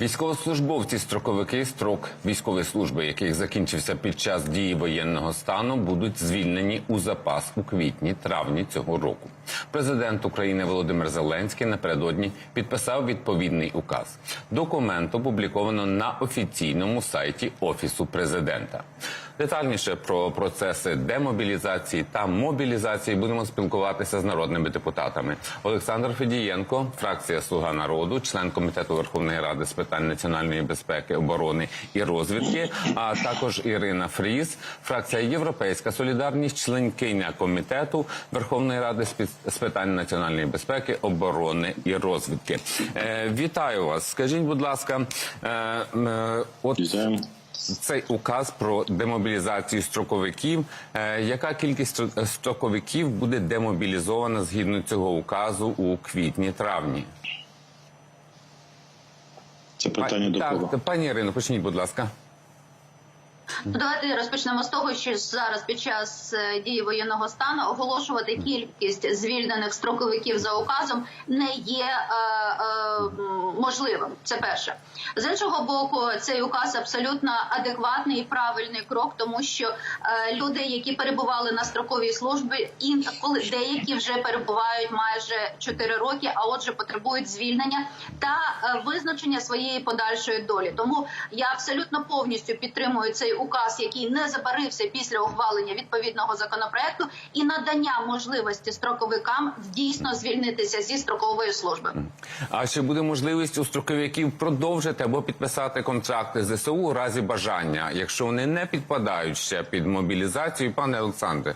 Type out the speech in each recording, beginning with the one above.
Військовослужбовці строковики строк військової служби, яких закінчився під час дії воєнного стану, будуть звільнені у запас у квітні-травні цього року. Президент України Володимир Зеленський напередодні підписав відповідний указ. Документ опубліковано на офіційному сайті офісу президента. Детальніше про процеси демобілізації та мобілізації будемо спілкуватися з народними депутатами. Олександр Федієнко, фракція Слуга народу, член комітету Верховної Ради з питань національної безпеки, оборони і розвідки, а також Ірина Фріз, фракція Європейська Солідарність, членкиня комітету Верховної Ради з питань національної безпеки, оборони і розвідки. Е, вітаю вас. Скажіть, будь ласка, е, е, от. Цей указ про демобілізацію строковиків. Е, яка кількість стро- строковиків буде демобілізована згідно цього указу у квітні-травні? Це питання до кого? так, пані Ірино, почніть, будь ласка. Ну, Давайте розпочнемо з того, що зараз під час е, дії воєнного стану оголошувати кількість звільнених строковиків за указом не є е, е, можливим. Це перше. З іншого боку, цей указ абсолютно адекватний і правильний крок, тому що е, люди, які перебували на строковій службі, інколи деякі вже перебувають майже 4 роки, а отже, потребують звільнення та е, визначення своєї подальшої долі. Тому я абсолютно повністю підтримую цей указ, який не забарився після ухвалення відповідного законопроекту, і надання можливості строковикам дійсно звільнитися зі строкової служби. А чи буде можливість у строковиків продовжити або підписати контракти ЗСУ у разі бажання, якщо вони не підпадають ще під мобілізацію, пане Олександре?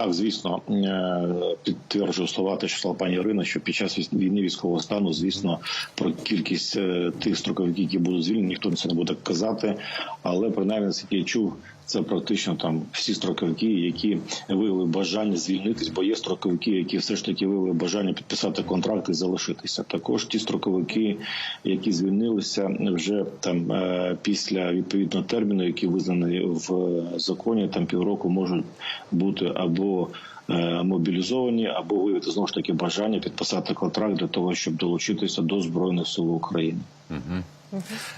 Так, звісно, е, підтверджую слова те, що сказала пані Ірина, що під час війни військового стану, звісно, про кількість е, тих строковиків, які будуть звільнені, ніхто це не буде казати. Але принаймні, я чув, це практично там всі строковики, які виявили бажання звільнитись, бо є строковики, які все ж таки виявили бажання підписати контракт і залишитися. Також ті строковики, які звільнилися вже там е, після відповідного терміну, який визнаний в законі, там півроку можуть бути або е, мобілізовані, або виявити знову ж таки бажання підписати контракт для того, щоб долучитися до збройних сил України.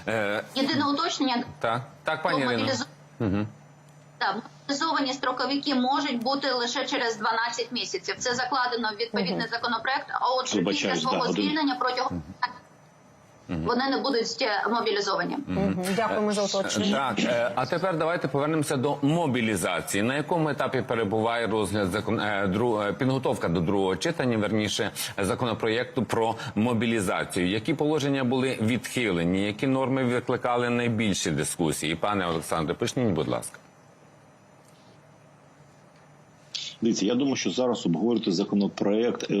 Е, Єдине уточнення так, так, пані. Угу. Так, мобілізовані строковики можуть бути лише через 12 місяців. Це закладено в відповідний законопроект. А отже, після свого да, звільнення протягом вони не будуть мобілізовані. Дякуємо за уточнення. Так, е, а тепер давайте повернемося до мобілізації. На якому етапі перебуває розгляд закон е, дру- е, підготовка до другого читання, верніше законопроєкту про мобілізацію? Які положення були відхилені? Які норми викликали найбільші дискусії? Пане Олександре, почніть, будь ласка. Дивіться, я думаю, що зараз обговорювати законопроект, е,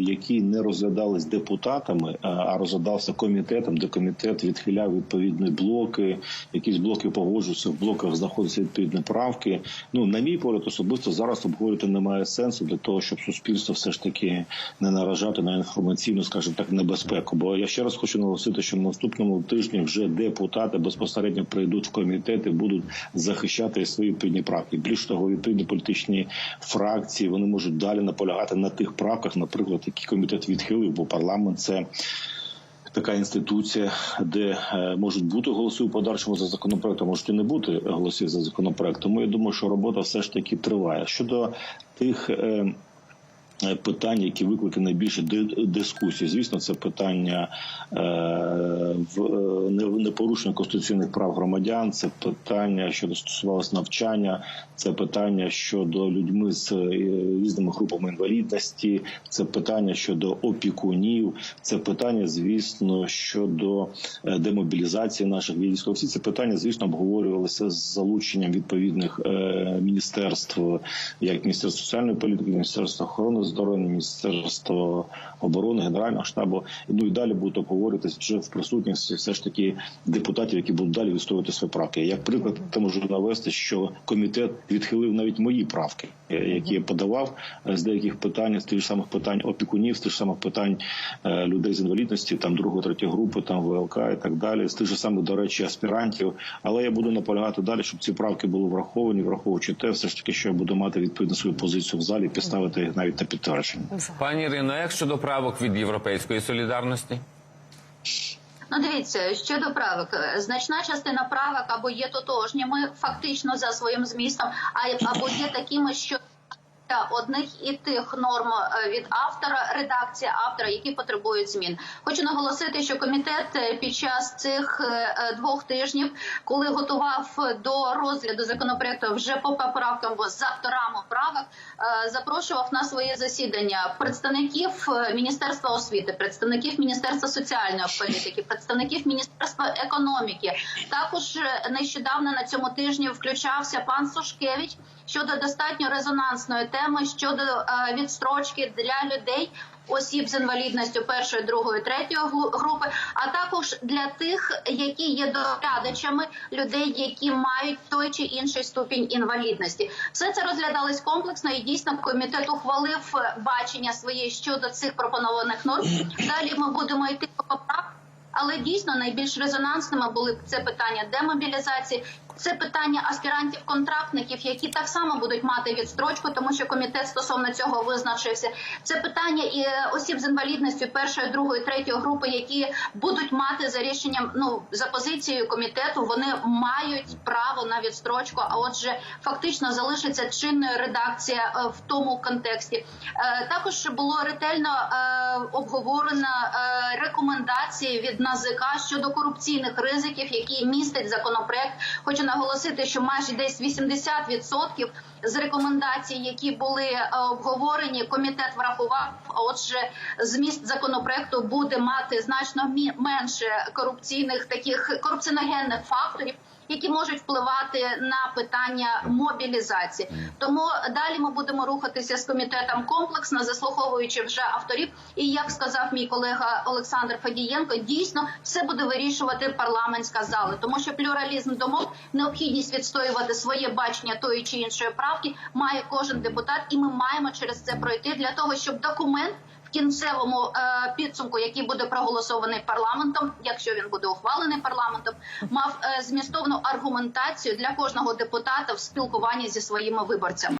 який не розглядались депутатами, а- а розглядався комітетом, де комітет відхиляв відповідні блоки. Якісь блоки погоджуються, в блоках знаходяться відповідні правки. Ну, на мій погляд, особисто зараз обговорювати немає сенсу для того, щоб суспільство все ж таки не наражати на інформаційну, скажімо так, небезпеку. Бо я ще раз хочу наголосити, що на наступному тижні вже депутати безпосередньо прийдуть в комітет і будуть захищати свої відповідні правки. Більш того, відповідні політичні фракції вони можуть далі наполягати на тих правках, наприклад, які комітет відхилив, бо парламент це. Така інституція, де е, можуть бути голоси у подальшому за законопроект, можуть і не бути голосів за законопроект. Тому я думаю, що робота все ж таки триває. Щодо тих е, питань, які викликали найбільше ди- дискусії, звісно, це питання е, е, непорушення конституційних прав громадян, це питання, що стосувалося навчання, це питання щодо людьми з е, різними групами інвалідності, це питання щодо опікунів, це питання, звісно, щодо е, демобілізації наших військових. Всі ці питання, звісно, обговорювалися з залученням відповідних е, міністерств, як Міністерство соціальної політики, Міністерство охорони здоров'я, Міністерство оборони, Генерального штабу. Ну і далі будуть обговорюватися вже в присутності все ж таки депутатів, які будуть далі відстоювати свої правки. Як приклад, те можу навести, що комітет відхилив навіть мої правки, е, які я подавав е, з деяких питань, з тих самих питань опікунів, з тих самих питань е, людей з інвалідності, там другої, третьої групи, там ВЛК і так далі, з тих же самих, до речі, аспірантів. Але я буду наполягати далі, щоб ці правки були враховані, враховуючи те, все ж таки, що я буду мати відповідну свою позицію в залі, підставити їх навіть на підтримку. Підтвердження. Пані Ірино, як щодо правок від європейської солідарності? Ну, дивіться, щодо правок, Е, значна частина правок або є тотожніми фактично за своїм змістом, або є такими, що одних і тих норм е, від автора, редакція автора, які потребують змін. Хочу наголосити, що комітет е, під час цих е, двох тижнів, коли готував до розгляду законопроекту вже по поправкам з авторами правок, запрошував на своє засідання представників міністерства освіти, представників міністерства соціальної політики, представників міністерства економіки. Також нещодавно на цьому тижні включався пан Сушкевич щодо достатньо резонансної теми щодо е, відстрочки для людей. Осіб з інвалідністю першої, другої, третьої групи, а також для тих, які є доглядачами людей, які мають той чи інший ступінь інвалідності. Все це розглядалось комплексно, і дійсно комітет ухвалив е, бачення своє щодо цих пропонованих норм. Далі ми будемо йти по поправкам. Але дійсно найбільш резонансними були це питання демобілізації, це питання аспірантів-контрактників, які так само будуть мати відстрочку, тому що комітет стосовно цього визначився. Це питання і е, осіб з інвалідністю першої, другої, третьої групи, які будуть мати за рішенням, ну за позицією комітету, вони мають право на відстрочку. А отже, фактично залишиться чинною редакція е, в тому контексті. Е, Також було ретельно обговорено рекомендації від НАЗК щодо корупційних ризиків, які містить законопроект. Хочу наголосити, що майже десь 80% з рекомендацій, які були е, обговорені, комітет врахував. Отже, зміст законопроекту буде мати значно менше корупційних таких корупціоногенних факторів. Які можуть впливати на питання мобілізації, тому далі ми будемо рухатися з комітетом комплексно, заслуховуючи вже авторів. І як сказав мій колега Олександр Фадієнко, дійсно все буде вирішувати парламентська зала, тому що плюралізм думок, необхідність відстоювати своє бачення тої чи іншої правки має кожен депутат, і ми маємо через це пройти для того, щоб документ. Кінцевому е, підсумку, який буде проголосований парламентом, якщо він буде ухвалений парламентом, мав е, змістовну аргументацію для кожного депутата в спілкуванні зі своїми виборцями.